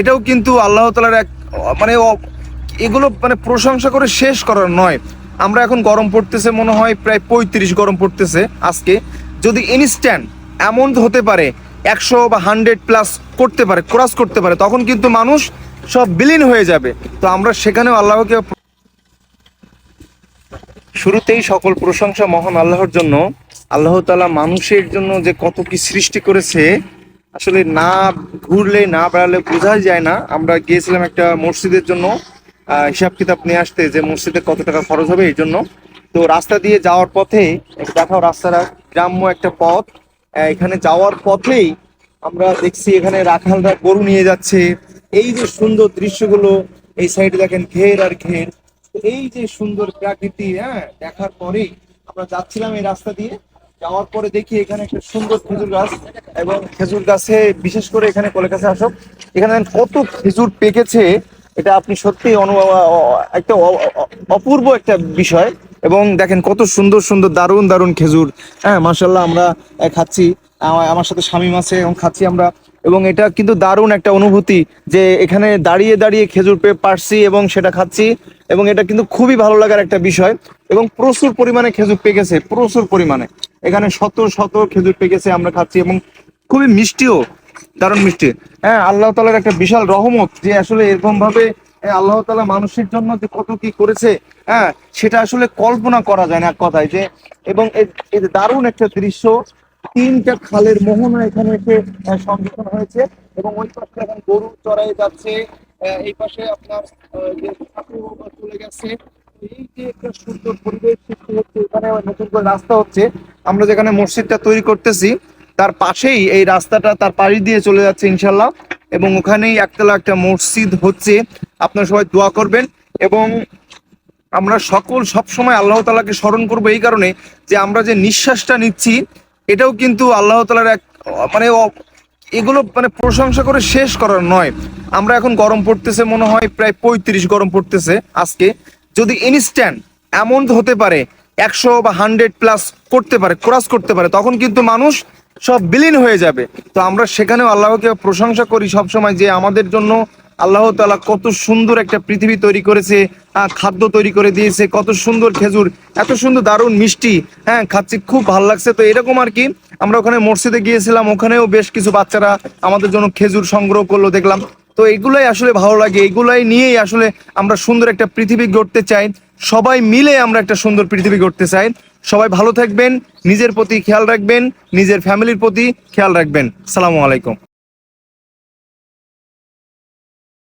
এটাও কিন্তু আল্লাহ তালার এক মানে এগুলো মানে প্রশংসা করে শেষ করার নয়। আমরা এখন গরম পড়তেছে মনে হয় প্রায় পঁয়ত্রিশ গরম পড়তেছে আজকে। যদি ইনস্ট্যান্ট এমন হতে পারে, একশো বা হান্ড্রেড প্লাস করতে পারে ক্রস করতে পারে, তখন কিন্তু মানুষ সব বিলীন হয়ে যাবে। তো আমরা সেখানেও আল্লাহকে শুরুতেই সকল প্রশংসা মহান আল্লাহর জন্য। আল্লাহ তালা মানুষের জন্য যে কত কি সৃষ্টি করেছে আসলে না ঘুরলে, না বেড়ালে বোঝাই যায় না। আমরা গিয়েছিলাম একটা মসজিদের জন্য হিসাব কিতাব নিয়ে আসতে, যে মসজিদে কত টাকা খরচ হবে এই জন্য। তো রাস্তা দিয়ে যাওয়ার পথে দেখাও রাস্তাটা, গ্রাম্য একটা পথ এখানে যাওয়ার পথেই আমরা দেখছি এখানে রাখালরা গরু নিয়ে যাচ্ছে। এই যে সুন্দর দৃশ্যগুলো, এই সাইডে দেখেন ঘের আর ঘের। এই যে সুন্দর প্রাকৃতি হ্যাঁ দেখার পরেই আমরা যাচ্ছিলাম এই রাস্তা দিয়ে। যাওয়ার পরে দেখি এখানে একটা সুন্দর খেজুর গাছ এবং খেজুর গাছে, বিশেষ করে এখানে কলে কাছে আসো, এখানে কত খেজুর পেকেছে, এটা আপনি সত্যি অনু একটা অপূর্ব একটা বিষয় এবং দেখেন কত সুন্দর সুন্দর, দারুণ দারুণ খেজুর। হ্যাঁ মাসাল্লাহ আমরা খাচ্ছি আমার সাথে স্বামীম আছে এবং খাচ্ছি আমরা এবং এটা কিন্তু দারুণ একটা অনুভূতি যে এখানে দাঁড়িয়ে দাঁড়িয়ে খেজুর পেয়ে পারছি এবং সেটা খাচ্ছি। এবং এটা কিন্তু খুবই ভালো লাগার একটা বিষয়। এবং প্রচুর পরিমাণে খেজুর পেকেছে প্রচুর পরিমাণে। এখানে শত শত খেজুর পেকেছে আমরা খাচ্ছি এবং খুবই মিষ্টিও দারুণ মিষ্টি। হ্যাঁ আল্লাহ তালার একটা বিশাল রহমত যে আসলে এরকম ভাবে হ্যাঁ, আল্লাহ তালা মানুষের জন্য যে কত কি করেছে হ্যাঁ সেটা আসলে কল্পনা করা যায় না এক কথায় যে এবং দারুণ একটা দৃশ্য তিনটা খালের মোহনা এখানে এসে সংযোজন হয়েছে এবং ওই পাশে এখন গরু চড়াই যাচ্ছে। এই পাশে আপনার যে চলে গেছে। এই যে একটা সুন্দর পরিবেশ এখানে নতুন করে রাস্তা হচ্ছে। আমরা যেখানে মসজিদটা তৈরি করতেছি, তার পাশেই এই রাস্তাটা তার পাড়ি দিয়ে চলে যাচ্ছে ইনশাল্লাহ এবং ওখানেই একতলা একটা মসজিদ হচ্ছে। আপনারা সবাই দোয়া করবেন এবং আমরা সকল সবসময় আল্লাহ তালাকে স্মরণ করব এই কারণে যে আমরা যে নিঃশ্বাসটা নিচ্ছি এটাও কিন্তু আল্লাহ তালার এক মানে এগুলো মানে প্রশংসা করে শেষ করার নয়। আমরা এখন গরম পড়তেছে মনে হয় প্রায় পঁয়ত্রিশ গরম পড়তেছে আজকে। যদি ইনস্ট্যান্ট এমন হতে পারে, একশো বা হান্ড্রেড প্লাস করতে পারে ক্রস করতে পারে, তখন কিন্তু মানুষ সব বিলীন হয়ে যাবে। তো আমরা সেখানেও আল্লাহকে প্রশংসা করি সবসময় যে আমাদের জন্য আল্লাহ তালা কত সুন্দর একটা পৃথিবী তৈরি করেছে খাদ্য তৈরি করে দিয়েছে, কত সুন্দর খেজুর, এত সুন্দর দারুণ মিষ্টি হ্যাঁ খাচ্ছি, খুব ভালো লাগছে। তো এরকম আর কি, আমরা ওখানে মসজিদে গিয়েছিলাম, ওখানেও বেশ কিছু বাচ্চারা আমাদের জন্য খেজুর সংগ্রহ করল, দেখলাম। তো এগুলাই আসলে ভালো লাগে এগুলাই নিয়েই আসলে আমরা সুন্দর একটা পৃথিবী গড়তে চাই। সবাই মিলে আমরা একটা সুন্দর পৃথিবী গড়তে চাই। সবাই ভালো থাকবেন, নিজের প্রতি খেয়াল রাখবেন, নিজের ফ্যামিলির প্রতি খেয়াল রাখবেন। সালামু আলাইকুম।